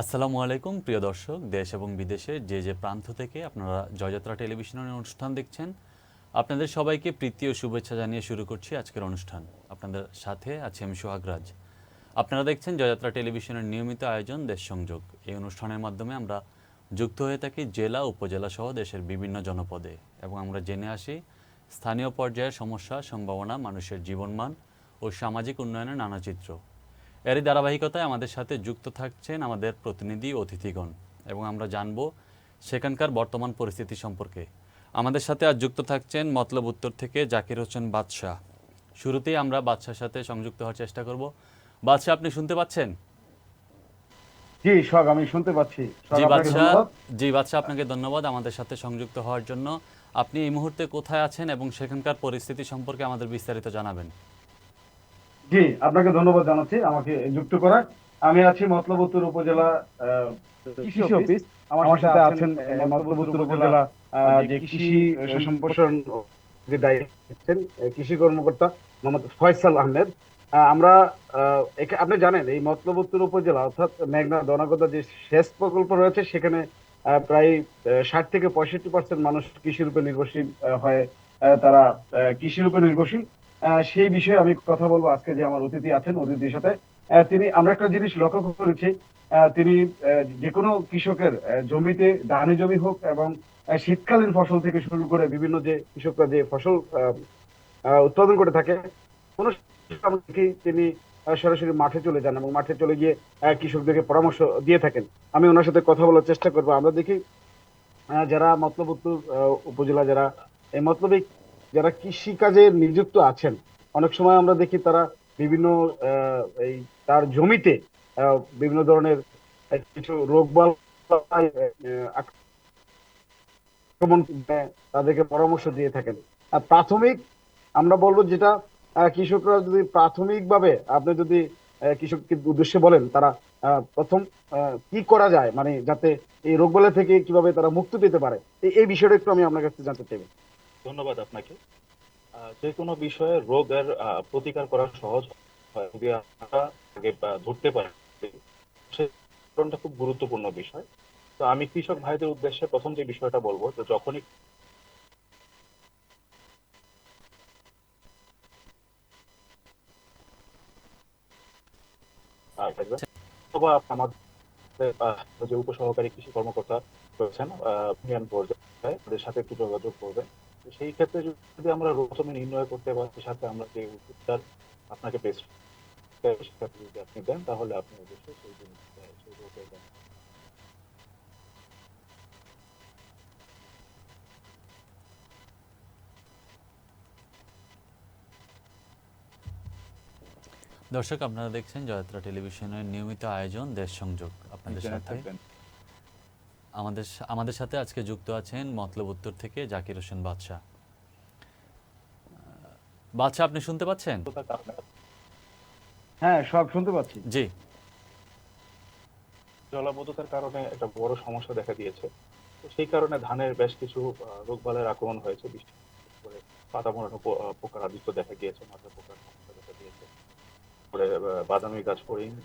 আসসালামু আলাইকুম, প্রিয় দর্শক, দেশ এবং বিদেশের যে যে প্রান্ত থেকে আপনারা জয়যাত্রা টেলিভিশনের অনুষ্ঠান দেখছেন, আপনাদের সবাইকে প্রীতি ও শুভেচ্ছা জানিয়ে শুরু করছি আজকের অনুষ্ঠান। আপনাদের সাথে আছে আমি সোহাগরাজ। আপনারা দেখছেন জয়যাত্রা টেলিভিশনের নিয়মিত আয়োজন দেশ সংযোগ। এই অনুষ্ঠানের মাধ্যমে আমরা যুক্ত হয়ে থাকি জেলা, উপজেলা সহ দেশের বিভিন্ন জনপদে এবং আমরা জেনে আসি স্থানীয় পর্যায়ের সমস্যা, সম্ভাবনা, মানুষের জীবনমান ও সামাজিক উন্নয়নের নানা চিত্র। এরই ধারাবাহিকতায় আমাদের সাথে যুক্ত থাকছেন আমাদের প্রতিনিধি অতিথিগণ এবং আমরা জানব সেখানকার বর্তমান পরিস্থিতি সম্পর্কে। আমাদের সাথে আজ যুক্ত থাকছেন মতলব উত্তর থেকে জাকির হোসেন বাদশাহ। শুরুতেই আমরা বাদশার সাথে সংযুক্ত হওয়ার চেষ্টা করব। বাদশাহ আপনি শুনতে পাচ্ছেন? জি সোহাগ আমি শুনতে পাচ্ছি। জি বাদশাহ। জি বাদশাহ আপনাকে ধন্যবাদ আমাদের সাথে সংযুক্ত হওয়ার জন্য। আপনি এই মুহূর্তে কোথায় আছেন এবং সেখানকার পরিস্থিতি সম্পর্কে আমাদের বিস্তারিত জানাবেন? জি আপনাকে ধন্যবাদ জানাচ্ছি আমাকে যুক্ত করার। আমি আছি মতলবুত্তর উপজেলা কৃষি অফিস। আমার সাথে আছেন উপজেলা যে কৃষি সম্প্রসারণ যে দায়িত্বেন কৃষি কর্মকর্তা মোহাম্মদ ফয়সাল আহমেদ। আহ, আমরা আপনি জানেন এই মতলবুত্তর উপজেলা অর্থাৎ মেঘনা দনাগদা যে সেচ প্রকল্প রয়েছে সেখানে আহ, প্রায় ষাট থেকে পঁয়ষট্টি পার্সেন্ট মানুষ কৃষির উপর নির্ভরশীল হয় তারা আহ, কৃষির উপর নির্ভরশীল। সেই বিষয়ে আমি কথা বলব আজকে যে আমার অতিথি আছেন, অতিথির সাথে। তিনি, আমরা একটা জিনিস লক্ষ্য করেছি তিনি যে কোনো কৃষকের জমিতে ধানি জমি হোক এবং শীতকালীন ফসল থেকে শুরু করে বিভিন্ন যে কৃষকরা যে ফসল উৎপাদন করে থাকে, কোনো তিনি সরাসরি মাঠে চলে যান এবং মাঠে চলে গিয়ে কৃষকদেরকে পরামর্শ দিয়ে থাকেন। আমি ওনার সাথে কথা বলার চেষ্টা করব। আমরা দেখি যারা মতলব উত্তর উপজেলা, যারা এই মতলবে যারা কৃষি কাজে নিযুক্ত আছেন, অনেক সময় আমরা দেখি তারা বিভিন্ন এই তার জমিতে বিভিন্ন ধরনের কিছু রোগ তাদেরকে পরামর্শ দিয়ে থাকেন। প্রাথমিক আমরা বলব যেটা কৃষকরা যদি প্রাথমিকভাবে আপনি যদি কৃষককে উদ্দেশ্যে বলেন, তারা প্রথম কি করা যায় মানে যাতে এই রোগবালাই থেকে কীভাবে তারা মুক্তি পেতে পারে এই- বিষয়টা একটু আমি আপনার কাছে জানতে চাই। ধন্যবাদ আপনাকে। যে কোনো বিষয়ে রোগের প্রতিকার করা সহজ যদি আগে ধরতে পারি সে কারণটা খুব গুরুত্বপূর্ণ বিষয়। তো আমি কৃষক ভাইদের উদ্দেশ্যে প্রথম যে বিষয়টা বলব, যে যখনই আমাদের যে উপসহকারী কৃষি কর্মকর্তা রয়েছেন ইউনিয়ন পর্যায়ে সাথে একটু যোগাযোগ করবেন। সেই ক্ষেত্রে যদি আমরা রোগজমি নির্ণয় করতে পারি সাথে আমরা যে ওষুধটার আপনাকে প্রেসক্রাইব যদি আপনি দেন তাহলে আপনি অবশ্যই সেই জিনিস সেই রোগের দর্শক আপনারা দেখছেন জয়ত্রা টেলিভিশনের নিয়মিত আয়োজন দেশ সংযোগ। আপনাদের সাথে থাকবেন। আমাদের সা- আমাদের সাথে আজকে যুক্ত আছেন মতলব উত্তর থেকে জাকির হোসেন বাদশাহ। বাদশাহ আপনি শুনতে পাচ্ছেন? হ্যাঁ সব শুনতে পাচ্ছি। জি। জলাবদ্ধতার কারণে একটা বড় সমস্যা দেখা দিয়েছে। তো সেই কারণে ধানের বেশ কিছু রোগ বালাইয়ের আক্রমণ হয়েছে। বিশেষ করে পাতা মোড়ানো পোকার আদিত্য দেখা গিয়েছে মাথা পোকার সমস্যা দেখা দিয়েছে বাদামি গাছ ফড়িং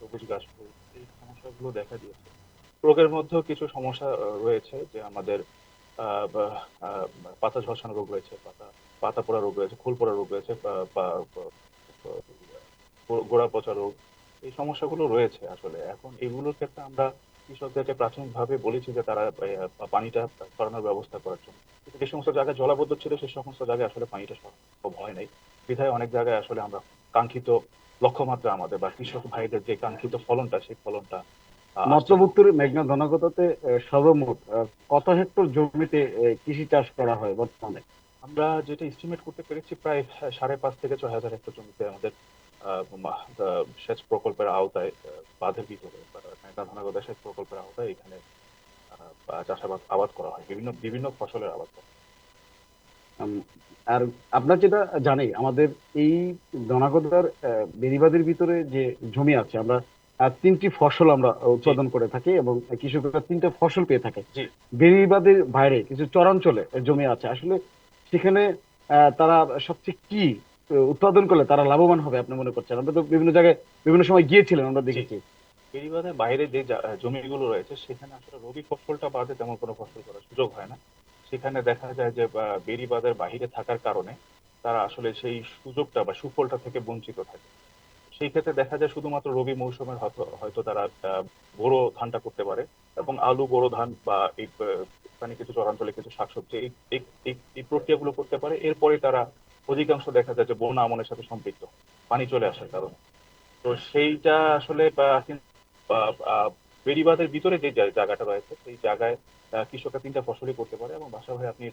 সবুজ গাছ ফড়িং এই সমস্যাগুলো দেখা দিয়েছে। রোগের মধ্যেও কিছু সমস্যা রয়েছে যে আমাদের পাতা ঝলসানো রোগ রয়েছে, পাতা পাতা পোড়া রোগ রয়েছে ফুল পোড়া রোগ রয়েছে গোড়া পচা রোগ, এই সমস্যাগুলো রয়েছে আসলে এখন এগুলোর ক্ষেত্রে আমরা কৃষকদেরকে প্রাথমিকভাবে বলেছি যে তারা পানিটা সরানোর ব্যবস্থা করার জন্য যে সমস্ত জায়গায় জলাবদ্ধ ছিল সেই সমস্ত জায়গায় আসলে পানিটা সরানো ভয় নেই বিধায় অনেক জায়গায় আসলে আমরা কাঙ্ক্ষিত লক্ষ্যমাত্রা আমাদের বা কৃষক ভাইদের যে কাঙ্ক্ষিত ফলনটা, সেই ফলনটা। মতলবুত্তর মেঘনা ধনাগতাতে সর্বমোট কত হেক্টর জমিতে কৃষি চাষ করা হয় বর্তমানে? আমরা যেটা এস্টিমেট করতে পেরেছি প্রায় সাড়ে পাঁচ থেকে ছয় হাজার হেক্টর জমিতে আমাদের সেচ প্রকল্পের আওতায় বাঁধের ভিতরে ধনাগদা সেচ প্রকল্পের আওতায় এখানে চাষাবাদ আবাদ করা হয়। বিভিন্ন বিভিন্ন ফসলের আবাদ করা হয়। আর আপনার যেটা জানি আমাদের এই ধনাগদার বেরিবাদের ভিতরে যে জমি আছে আমরা তিনটি ফসল আমরা উৎপাদন করে থাকি এবং কৃষকরা তিনটা ফসল পেয়ে থাকে। বেরিবাদের বাইরে কিছু চরাঞ্চলে জমি আছে। আসলে সেখানে তারা সবচেয়ে কি উৎপাদন করলে তারা লাভবান হবে আপনি মনে করছেন? আমরা তো বিভিন্ন জায়গায় বিভিন্ন সময় গিয়েছিলেন আমরা দেখেছি। বেড়িবাঁধের বাইরে যে জমিগুলো রয়েছে সেখানে আসলে রবি ফসলটা বাদে তেমন কোনো ফসল করার সুযোগ হয় না। সেখানে দেখা যায় যে বেড়িবাঁধের বাইরে থাকার কারণে তারা আসলে সেই সুযোগটা বা সুফলটা থেকে বঞ্চিত থাকে। সেই ক্ষেত্রে দেখা যায় শুধুমাত্র রবি মৌসুমের হয়তো তারা বোরো ধানটা করতে পারে এবং আলু বোরো ধান বা এই মানে কিছু চরাঞ্চলে কিছু শাকসবজি এই এই- প্রক্রিয়াগুলো করতে পারে। এরপরে তারা অধিকাংশ দেখা যায় যে বন্যা আমনের সাথে সম্পৃক্ত পানি চলে আসার কারণে। তো সেইটা আসলে বা আহ, বেড়িবাঁধের ভিতরে যে জায়গাটা রয়েছে সেই জায়গায় কৃষকরা তিনটা ফসলই করতে পারে এবং বাসা ভাই আপনি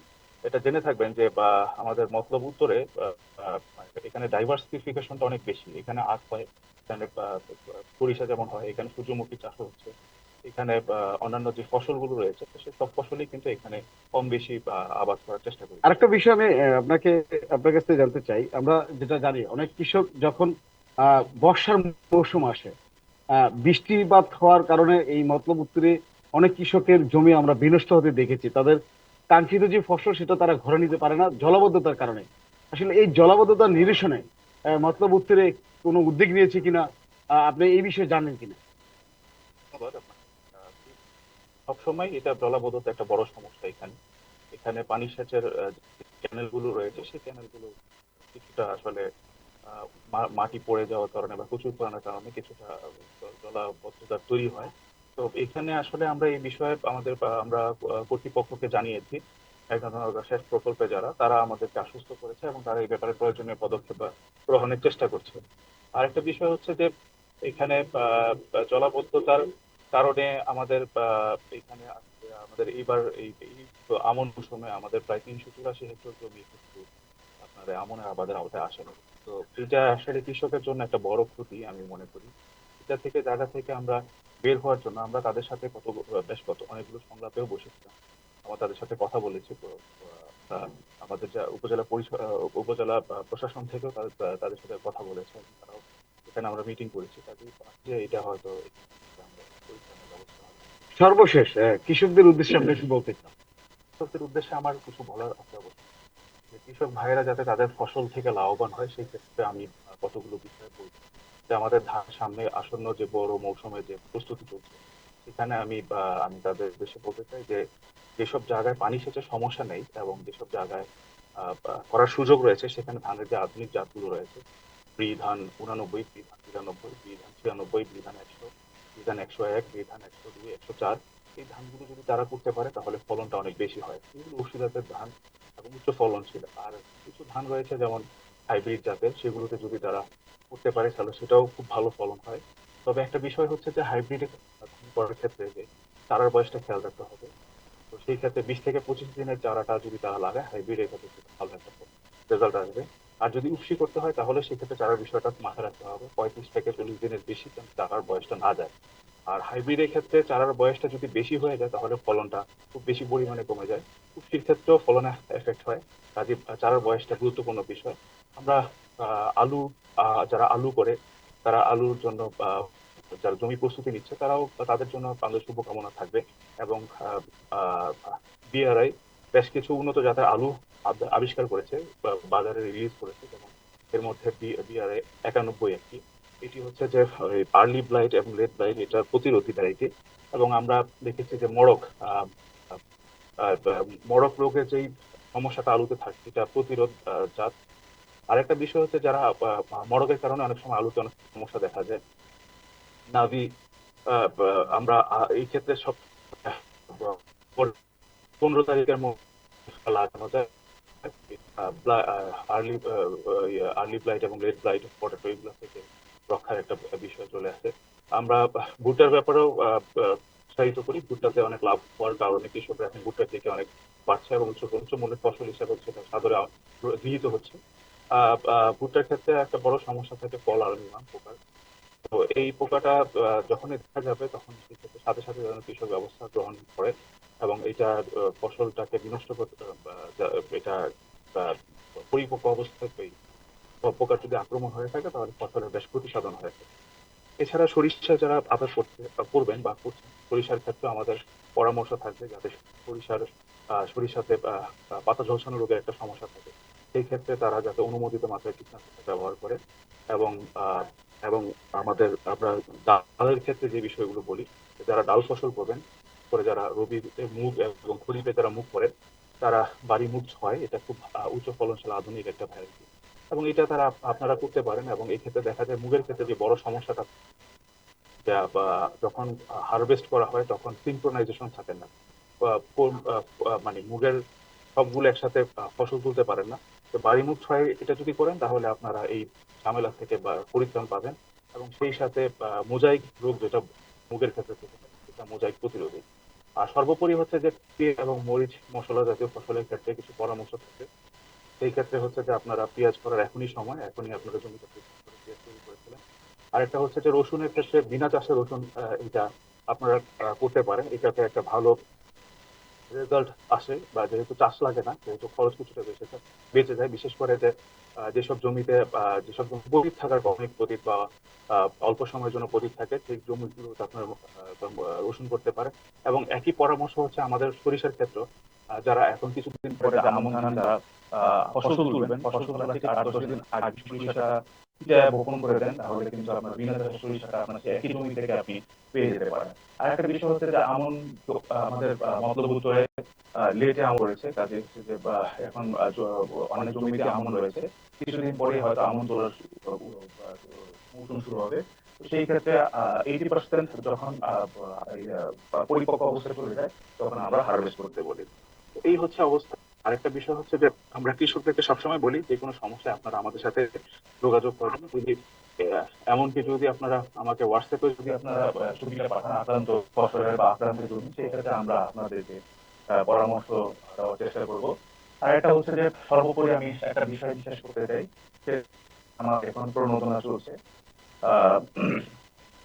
এটা জেনে থাকবেন যে, বা আমাদের মতলব উত্তরে এখানে ডাইভার্সিফিকেশনটা অনেক বেশি। এখানে আখ হয়, এখানে সরিষা যেমন হয়, এখানে সূর্যমুখী চাষ হচ্ছে। এখানে অন্যান্য যে ফসলগুলো রয়েছে সেই সব ফসলই কিন্তু এখানে কম বেশি আবাদ করার চেষ্টা করি। আরেকটা বিষয় আমি আপনাকে, আপনার কাছ থেকে জানতে চাই। আমরা যেটা জানি, অনেক কৃষক যখন বর্ষার মৌসুম আসে বৃষ্টিপাত হওয়ার কারণে এই মতলব উত্তরে অনেক কৃষকের জমি আমরা বিনষ্ট হতে দেখেছি। তাদের কাঙ্ক্ষিত যে ফসল সেটা তারা ঘরে নিতে পারে না জলাবদ্ধতার কারণে। আসলে এই জলাবদ্ধতার নিরসনে মতলব উত্তরে কোনো উদ্যোগ নিয়েছে কিনা আপনি এই বিষয়ে জানেন কিনা? সবসময় এটা জলাবদ্ধতা একটা বড় সমস্যা এখানে। এখানে পানি সেচের চ্যানেলগুলো রয়েছে, সেই চ্যানেলগুলো কিছুটা আসলে মাটি পড়ে যাওয়ার কারণে বা প্রচুর পড়ানোর কারণে কিছুটা জলাবদ্ধতা তৈরি হয়। তো এখানে আসলে আমরা এই বিষয়ে আমাদের, আমরা কর্তৃপক্ষকে জানিয়েছি সেচ প্রকল্পে যারা, তারা আমাদেরকে আশ্বস্ত করেছে এবং তারা এই ব্যাপারে প্রয়োজনীয় পদক্ষেপ গ্রহণের চেষ্টা করছে। আরেকটা বিষয় হচ্ছে যে, এখানে জলাবদ্ধতার কারণে আমাদের এখানে আমাদের এইবার এই এই আমন মৌসুমে আমাদের প্রায় তিনশো চুরাশি হেক্টর জমি কিন্তু আপনার আমনের আবাদের আওতায় আসে না তো এটা আসলে কৃষকের জন্য একটা বড় ক্ষতি আমি মনে করি। এটা থেকে, জায়গা থেকে আমরা বের হওয়ার জন্য আমরা তাদের সাথে কত বেশ কত অনেকগুলো সংলাপেও বসেছিলাম। আমরা তাদের সাথে কথা বলেছি আমাদের যা উপজেলা পরিষদ উপজেলা প্রশাসন থেকেও তাদের তাদের সাথে কথা বলেছে। তারাও এখানে আমরা মিটিং করেছি কাজে যে এটা হয়তো আমরা সর্বশেষ আহ, কৃষকদের উদ্দেশ্যে আপনি কি বলতে চান। কৃষকদের উদ্দেশ্যে আমার কিছু বলার আছে অবশ্য যে কৃষক ভাইয়েরা যাতে তাদের ফসল থেকে লাভবান হয় সেই ক্ষেত্রে আমি কতগুলো বিষয় বলব। যে আমাদের ধান সামনে আসন্ন যে বড় মৌসুমে যে প্রস্তুতি চলছে সেখানে আমি বা আমি তাদের দেশে বলতে চাই যে যেসব জায়গায় পানি সেচের সমস্যা নেই এবং যেসব জায়গায় করার সুযোগ রয়েছে, সেখানে ধানের যে আধুনিক জাতগুলো রয়েছে ব্রি ধান উনানব্বই ব্রি ধান তিরানব্বই ব্রি ধান ছিয়ানব্বই ব্রি ধান একশো ব্রি ধান একশো এক ব্রি ধান একশো দুই, একশো চার, এই ধানগুলো যদি তারা করতে পারে, তাহলে ফলনটা অনেক বেশি হয়। এগুলো উশিদাতের ধান এবং উচ্চ ফলনশীল আর কিছু ধান রয়েছে যেমন হাইব্রিড জাতের, সেগুলোতে যদি তারা করতে পারে, তাহলে সেটাও খুব ভালো ফলন হয়। তবে একটা বিষয় হচ্ছে যে হাইব্রিড করার ক্ষেত্রে যে চারার বয়সটা খেয়াল রাখতে হবে। তো সেই ক্ষেত্রে বিশ থেকে পঁচিশ দিনের চারাটা যদি তারা লাগায় হাইব্রিডের ক্ষেত্রে ভালো একটা রেজাল্ট আসবে। আর যদি উফসি করতে হয়, তাহলে সেক্ষেত্রে চারার বিষয়টা মাথায় রাখতে হবে। পঁয়ত্রিশ থেকে চল্লিশ দিনের বেশি চারার বয়সটা না যায়। আর হাইব্রিডের ক্ষেত্রে চারার বয়সটা যদি বেশি হয়ে যায়, তাহলে ফলনটা খুব বেশি পরিমাণে কমে যায়। উফসির ক্ষেত্রেও ফলনে এফেক্ট হয়। কাজে চারার বয়সটা গুরুত্বপূর্ণ বিষয়। আমরা আলু যারা আলু করে তারা আলুর জন্য যারা জমি প্রস্তুতি নিচ্ছে তারাও তাদের জন্য আমাদের শুভকামনা থাকবে এবং বিআরআই বেশ কিছু উন্নত জাতের আলু আব- আবিষ্কার করেছে বাজারে রিলিজ করেছে যেমন এর মধ্যে বিআরআই একানব্বই একটি। এটি হচ্ছে যে আর্লি ব্লাইট এবং লেট ব্লাইট এটার প্রতিরোধী ভ্যারাইটি এবং আমরা দেখেছি যে আহ, মরক রোগের যেই সমস্যাটা আলুতে থাকে এটা প্রতিরোধ জাত আরেকটা বিষয় হচ্ছে যারা আহ, মরকের কারণে অনেক সময় আলুতে সমস্যা দেখা যায়। নাভি আমরা এই ক্ষেত্রে সব পনেরো তারিখের মধ্যে লাগানো যায়। আর্লি আর্লি এবং লেট ব্লাইট পটেটো এগুলো থেকে রক্ষার একটা বিষয় চলে আসে। আমরা ভুট্টার ব্যাপারেও উৎসাহিত করি। ভুট্টাতে অনেক লাভ হওয়ার কারণে কৃষকরা এখন ভুট্টার থেকে অনেক বাড়ছে এবং উচ্চ উচ্চ মূল্যের ফসল হিসাবে সেটা সাদরে গৃহীত হচ্ছে। ভুট্টার ক্ষেত্রে একটা বড় সমস্যা থাকে ফল আর্মিমান পোকার। তো এই পোকাটা যখনই দেখা যাবে তখন সাথে সাথে যেন কৃষক ব্যবস্থা গ্রহণ করে এবং এটা ফসলটাকে বিনষ্ট করতে এটা পরিপক্ক অবস্থায় এই পোকার যদি আক্রমণ হয়ে থাকে তাহলে ফসলের বেশ ক্ষতি সাধন হয়ে থাকে। এছাড়া সরিষা যারা আবাদ করতে করবেন বা করছেন, সরিষার ক্ষেত্রে আমাদের পরামর্শ থাকবে যাতে সরিষার সরিষাতে পাতা ঝলসানো রোগের একটা সমস্যা থাকে। সেই ক্ষেত্রে তারা যাতে অনুমোদিত মাত্রায় কীটনাশক ব্যবহার করে এবং এবং আমাদের, আমরা ডালের ক্ষেত্রে যে বিষয়গুলো বলি যারা ডাল ফসল করবেন, করে যারা রবিতে মুগ এবং খরিফে যারা মুগ করেন, তারা বাড়ি মুগ ছয়, এটা খুব উচ্চ ফলনশীল আধুনিক একটা ভ্যারাইটি এবং এটা তারা আপনারা করতে পারেন এবং এই ক্ষেত্রে দেখা যায় মুগের ক্ষেত্রে যে বড় সমস্যাটা যখন হারভেস্ট করা হয়, তখন সিনক্রোনাইজেশন থাকে না। মানে মুগের সবগুলো একসাথে ফসল তুলতে পারেন না। তো বাড়ি মুগ ছয় এটা যদি করেন, তাহলে আপনারা এই ঝামেলা থেকে পরিত্রাণ পাবেন এবং সেই সাথে মোজাইক রোগ যেটা মুগের ক্ষেত্রে সেটা মোজাইক প্রতিরোধী। আর সর্বোপরি হচ্ছে যে পেঁয়াজ এবং মরিচ মশলা জাতীয় ফসলের ক্ষেত্রে কিছু পরামর্শ থাকে। সেই ক্ষেত্রে হচ্ছে যে আপনারা পেঁয়াজ করার এখনই সময়, এখনই আপনারা জমিতে পেঁয়াজ তৈরি করেছিলেন হচ্ছে যে রসুনের ক্ষেত্রে বিনা চাষে রসুন এটা আপনারা করতে পারেন। এটাতে একটা ভালো রেজাল্ট আসে বা যেহেতু চাষ লাগে না যেহেতু খরচ কিছুটা বেঁচে যায় বেঁচে যায়। বিশেষ করে যে যেসব জমিতে যেসব পতিত থাকার অনেক পতিত বা অল্প সময়ের জন্য পতিত থাকে সেই জমিগুলোতে আপনার রসুন করতে পারে। এবং একই পরামর্শ হচ্ছে আমাদের সরিষার ক্ষেত্র। যারা এখন কিছুদিন পরে আমন ধান আহ, ফসল তুলবেন ফসল তোলার ঠিক আট দশ দিন আগে সরিষাটা যে বপন করে দেন, তাহলে কিন্তু আপনার বিনা চাষে সরিষাটা আপনার একই জমি থেকে আপনি পেয়ে যেতে পারেন। আর একটা বিষয় হচ্ছে যে আমন আমাদের লেটে আমন রয়েছে কাজে যে এখন অনেক জমিতে আমন রয়েছে। কিছুদিন পরে হয়তো আমন তোলার মৌসুম শুরু হবে। সেই ক্ষেত্রে এইটি পার্সেন্ট যখন পরিপক্ক অবস্থায় চলে যায়, তখন আমরা হারভেস্ট করতে বলি। এই হচ্ছে অবস্থা। আরেকটা বিষয় হচ্ছে যে, আমরা কৃষকদেরকে সবসময় বলি, যে কোনো সমস্যা আপনারা আমাদের সাথে যোগাযোগ করবেন। যদি এমনকি যদি আপনারা আমাকে হোয়াটসঅ্যাপে যদি আপনারা ছবিটা পাঠান, আক্রান্ত ফসলের বা আক্রান্ত জমি, সেক্ষেত্রে আমরা পরামর্শ দেওয়ার চেষ্টা আর একটা হচ্ছে যে, সর্বোপরি আমি একটা বিষয় বিশেষ করতে চাই, যে আমার এখন প্রণোদনা চলছে।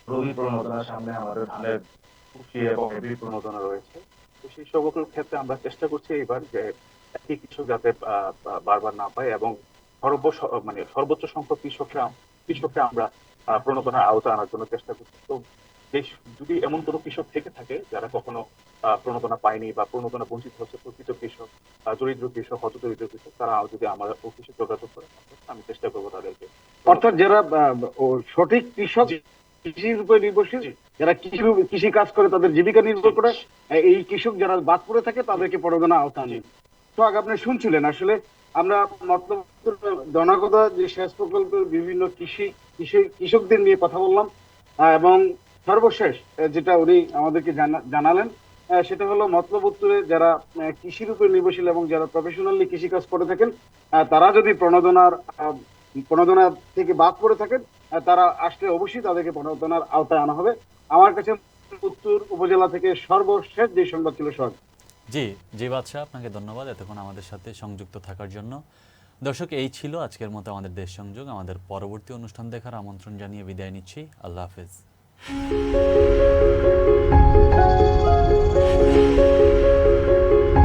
রবি প্রণোদনার সামনে আমাদের ধানের এবং প্রণোদনা রয়েছে। সেই সকল ক্ষেত্রে আমরা চেষ্টা করছি এবার যে একই কৃষক যাতে বারবার না পায় এবং সর্ব মানে সর্বোচ্চ সংখ্যক কৃষকরা কৃষককে আমরা প্রণোদনার আওতা আনার জন্য চেষ্টা করছি। তো বেশ যদি এমন কোনো কৃষক থেকে থাকে যারা কখনো প্রণোদনা পায়নি বা প্রণোদনা বঞ্চিত হচ্ছে প্রকৃত কৃষক দরিদ্র কৃষক হত দরিদ্র কৃষক তারা যদি আমার অফিসে যোগাযোগ করে আমি চেষ্টা করব তাদেরকে অর্থাৎ যারা সঠিক কৃষক কৃষির উপর নির্ভরশীল যারা কৃষি কৃষি কাজ করে তাদের জীবিকা নির্ভর করে এই কৃষক যারা বাদ পড়ে থাকে তাদেরকে প্রণোদনা আওতা নেই আগে আপনি শুনছিলেন, আসলে আমরা মতলব জনগতা যে সেচ প্রকল্পের বিভিন্ন কৃষি কৃষি, কৃষকদের নিয়ে কথা বললাম এবং সর্বশেষ যেটা উনি আমাদেরকে জানালেন সেটা হলো মতলব উত্তরে যারা কৃষির উপর নির্ভরশীল এবং যারা প্রফেশনালি কৃষি কাজ করে থাকেন তারা যদি প্রণোদনার প্রণোদনা থেকে বাদ পড়ে থাকেন তারা আসলে অবশ্যই তাদেরকে প্রণোদনার আওতায় আনা হবে। আমার কাছে উত্তর উপজেলা থেকে সর্বশেষ যে সংবাদ ছিল সব। জি জি বাদশাহ, আপনাকে ধন্যবাদ এতক্ষণ আমাদের সাথে সংযুক্ত থাকার জন্য। দর্শক, এই ছিল আজকের মতো আমাদের দেশ সংযোগ। আমাদের পরবর্তী অনুষ্ঠান দেখার আমন্ত্রণ জানিয়ে বিদায় নিচ্ছি। আল্লাহ হাফেজ।